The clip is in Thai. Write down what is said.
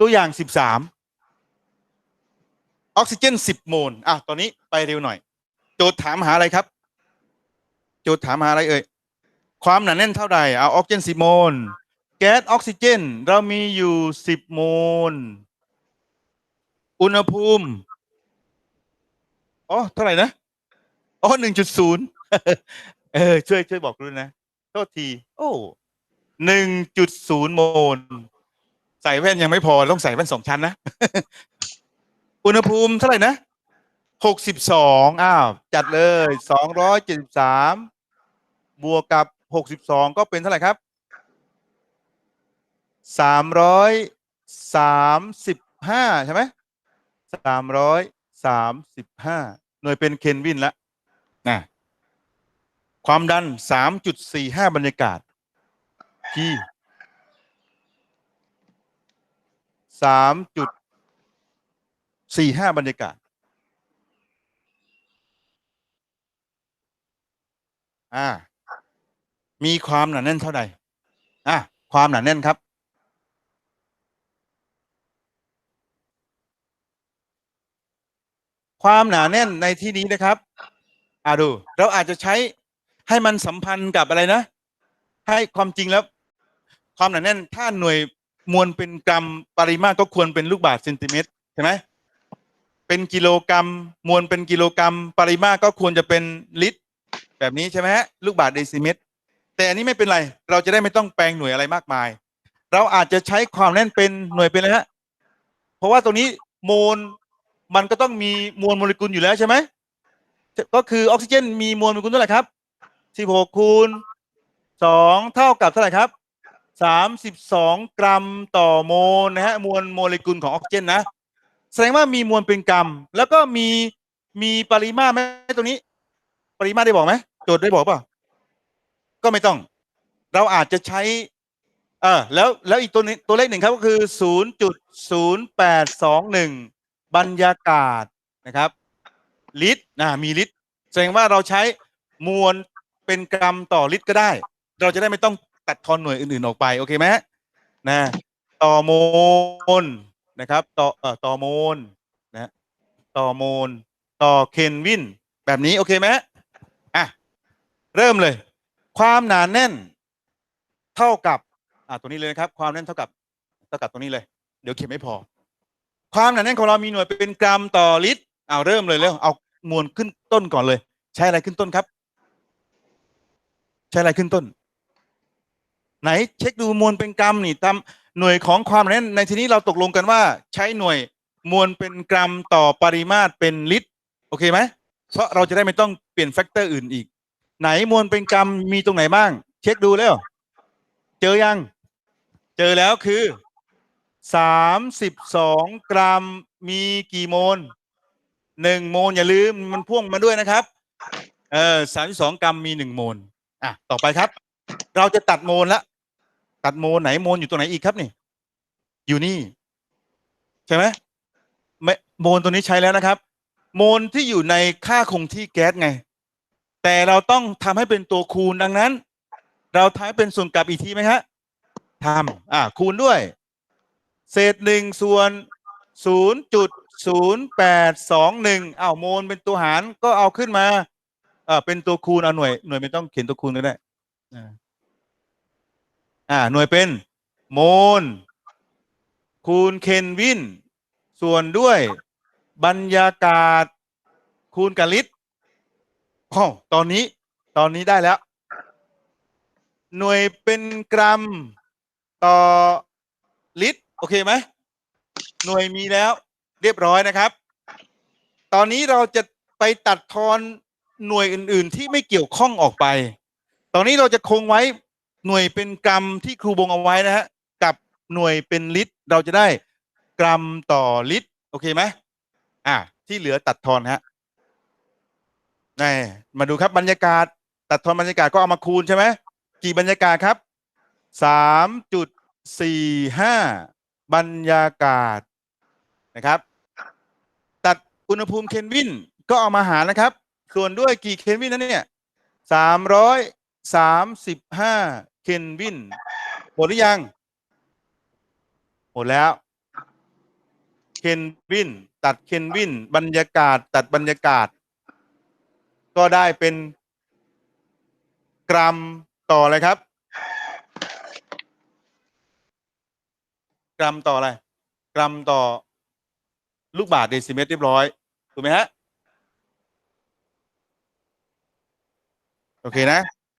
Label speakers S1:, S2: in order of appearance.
S1: ตัวอย่างสิบสามออกซิเจนสิบโมลอะตอนนี้ไปเร็วหน่อย โจทย์ถามหาอะไรครับ โจทย์ถามหาอะไรเอ่ยความหนาแน่นเท่าใดเอาออกซิเจนสิบโมลแก๊สออกซิเจน เรามีอยู่สิบโมลอุณหภูมิอ๋อเท่าไหร่นะอ๋อหนึ่งจุดศูนย์เออช่วยช่วยบอกด้วยนะ โทษที โอ้หนึ่งจุดศูนย์โมล ใส่แว่นยังไม่พอต้องใส่แว่นสองชั้นนะ อุณหภูมิเท่าไหร่นะหกสิบสองอ้าว จัดเลยสองร้อยเจ็ดสิบสามบวกกับหกสิบสองก็เป็นเท่าไหร่ครับสามร้อยสามสิบห้าใช่ไหมสามร้อยสามสิบห้าหน่วยเป็นเคนวินล้วนะความดันสามจุดสี่ห้าบรรยากาศที่ สามจุดสี่ห้าบรรยากาศ อ่า มีความหนาแน่นเท่าใดอะความหนาแน่นครับความหนาแน่นในที่นี้นะครับ อ่าดู เราอาจจะใช้ให้มันสัมพันธ์กับอะไรนะ ให้ความจริงแล้ว ความหนาแน่นถ้าหน่วย มวลเป็นกรัมปริมาตรก็ควรเป็นลูกบาศก์เซนติเมตรใช่ไหมเป็นกิโลกรัม มวลเป็นกิโลกรัม ปริมาตรก็ควรจะเป็นลิตร แบบนี้ใช่ไหมฮะลูกบาศก์เดซิเมตร แต่อันนี้ไม่เป็นไร เราจะได้ไม่ต้องแปลงหน่วยอะไรมากมาย เราอาจจะใช้ความแน่นเป็นหน่วยเป็นอะไรฮะเพราะว่าตรงนี้โมลมันก็ต้องมีมวลโมเลกุลอยู่แล้วใช่ไหมก็คือออกซิเจนมีมวลโมเลกุลเท่าไหร่ครับ16คูณ2เท่ากับเท่าไหร่ครับ 32 กรัมต่อโมลนะฮะมวลโมเลกุลของออกซิเจนนะแสดงว่ามีมวลเป็นกรัม แล้วก็มีมีปริมาตรไหมตรงนี้ ปริมาตรได้บอกไหมโจทย์ได้บอกเปล่าก็ไม่ต้อง เราอาจจะใช้เออแล้วแล้วอีกตัวนี้ตัวเลขหนึ่งครับก็คือ 0.0821 บรรยากาศนะครับ ลิตรนะมีลิตรแสดงว่าเราใช้มวลเป็นกรัมต่อลิตรก็ได้ เราจะได้ไม่ต้อง ตัดทอนหน่วยอื่นๆออกไปโอเคไหมนะต่อโมลนะครับต่อเอ่อต่อโมลนะต่อโมลต่อเคนวิน แบบนี้โอเคไหมอะเริ่มเลย ความหนาแน่น เท่ากับอ่าตัวนี้เลยนะครับ ความแน่นเท่ากับเท่ากับตรงนี้เลย เดี๋ยวเขียนไม่พอ ความหนาแน่นของเรามีหน่วยเป็นกรัมต่อลิตรเอาเริ่มเลยเร็วเอามวลขึ้นต้นก่อนเลย ใช้อะไรขึ้นต้นครับ ใช้อะไรขึ้นต้น ไหนเช็คดูมวลเป็นกรัมนี่ตามหน่วยของความหนาแน่นในที่นี้เราตกลงกันว่า ใช้หน่วยมวลเป็นกรัมต่อปริมาตรเป็นลิตรโอเคไหมเพราะเราจะได้ไม่ต้องเปลี่ยนแฟกเตอร์อื่นอีก ไหนมวลเป็นกรัมมีตรงไหนบ้าง เช็คดูแล้ว เจอยัง เจอแล้วคือสามสิบสองกรัมมีกี่โมลหนึ่งโมลอย่าลืมมันพ่วงมาด้วยนะครับ เออสามสิบสองกรัมมีหนึ่งโมลอะต่อไปครับ เราจะตัดโมลละตัดโมลไหนโมลอยู่ตรงไหนอีกครับนี่ อยู่นี่ ใช่ไหมไม่โมลตัวนี้ใช้แล้วนะครับ โมลที่อยู่ในค่าคงที่แก๊สไง แต่เราต้องทำให้เป็นตัวคูณดังนั้น เราทำให้เป็นส่วนกลับอีกทีไหมครับทำอ่าคูณด้วย เศษหนึ่งส่วนศูนย์จุดศูนย์แปดสองหนึ่งอ้าวโมลเป็นตัวหารก็เอาขึ้นมาเอ่าเป็นตัวคูณเอาหน่วยหน่วยไม่ต้องเขียนตัวคูณก็ได้ อ่า หน่วยเป็นโมลคูณเคนวิน ส่วนด้วยบรรยากาศคูณกับลิตรอ๋อตอนนี้ ตอนนี้ได้แล้ว หน่วยเป็นกรัมต่อลิตร โอเคไหม หน่วยมีแล้ว เรียบร้อยนะครับ ตอนนี้เราจะไปตัดทอนหน่วยอื่น ๆ ที่ไม่เกี่ยวข้องออกไป ตอนนี้เราจะคงไว้หน่วยเป็นกรัมที่ครูบงเอาไว้นะฮะกับหน่วยเป็นลิตรเราจะได้กรัมต่อลิตรโอเคไหมอ่าที่เหลือตัดทอนฮะนี่มาดูครับบรรยากาศ ตัดทอนบรรยากาศก็เอามาคูณใช่ไหมกี่บรรยากาศครับสามจุดสี่ห้าบรรยากาศนะครับ ตัดอุณหภูมิเคลวินก็เอามาหารนะครับ ส่วนด้วยกี่เคลวินนั่นเนี่ยสามร้อย สามสิบห้าเคลวินหมดหรือยัง หมดแล้วเคนวินตัดเคนวินบรรยากาศตัดบรรยากาศ ก็ได้เป็น กรัมต่ออะไรครับ กรัมต่ออะไร กรัมต่อ ลูกบาศก์เดซิเมตรเรียบร้อย ถูกไหมฮะ โอเคนะ